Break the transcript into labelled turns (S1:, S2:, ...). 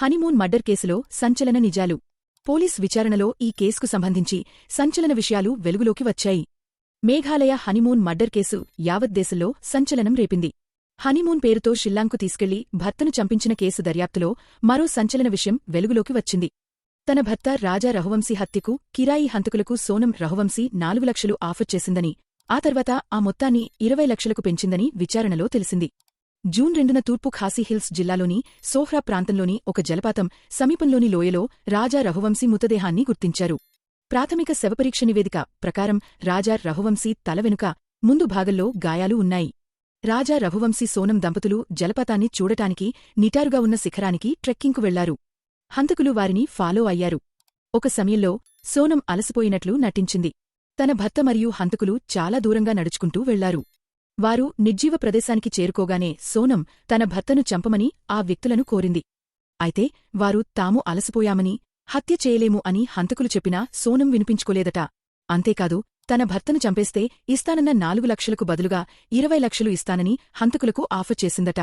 S1: Honeymoon murder కేసులో సంచలన నిజాలు. పోలీస్ విచారణలో ఈ కేసుకు సంబంధించి సంచలన విషయాలు వెలుగులోకి వచ్చాయి. మేఘాలయ హనీమూన్ మర్డర్ కేసు యావత్ దేశంలో సంచలనం రేపింది. హనీమూన్ పేరుతో షిల్లాంగ్కు తీసుకెళ్ళి భర్తను చంపించిన కేసు దర్యాప్తులో మరో సంచలన విషయం వెలుగులోకి వచ్చింది. తన భర్త రాజా రఘువంశీ హత్యకు కిరాయి హంతకులకు సోనం రఘువంశీ నాలుగు లక్షలు ఆఫర్ చేసిందని ఆ తర్వాత ఆ మొత్తాన్ని ఇరవై లక్షలకు పెంచిందని విచారణలో తెలిసింది. జూన్ రెండున తూర్పు ఖాసీ హిల్స్ జిల్లాలోని సోహ్రా ప్రాంతంలోని ఒక జలపాతం సమీపంలోని లోయలో రాజా రఘువంశీ మృతదేహాన్ని గుర్తించారు. ప్రాథమిక శవపరీక్ష నివేదిక ప్రకారం రాజా రఘువంశీ తల వెనుక ముందు భాగంలో గాయాలు ఉన్నాయి. రాజా రఘువంశీ సోనం దంపతులు జలపాతాన్ని చూడటానికి నిటారుగా ఉన్న శిఖరానికి ట్రెక్కింగ్కు వెళ్ళారు. హంతకులు వారిని ఫాలో అయ్యారు. ఒక సమయంలో సోనం అలసిపోయినట్లు నటించింది. తన భర్త మరియు హంతకులు చాలా దూరంగా నడుచుకుంటూ వెళ్ళారు. వారు నిర్జీవ ప్రదేశానికి చేరుకోగానే సోనం తన భర్తను చంపమని ఆ వ్యక్తులను కోరింది. అయితే వారు తాము అలసిపోయామని హత్య చేయలేము అని హంతకులు చెప్పినా సోనం వినిపించుకోలేదట. అంతేకాదు తన భర్తను చంపేస్తే ఇస్తానన్న నాలుగు లక్షలకు బదులుగా ఇరవై లక్షలు ఇస్తానని హంతకులకు ఆఫర్ చేసిందట.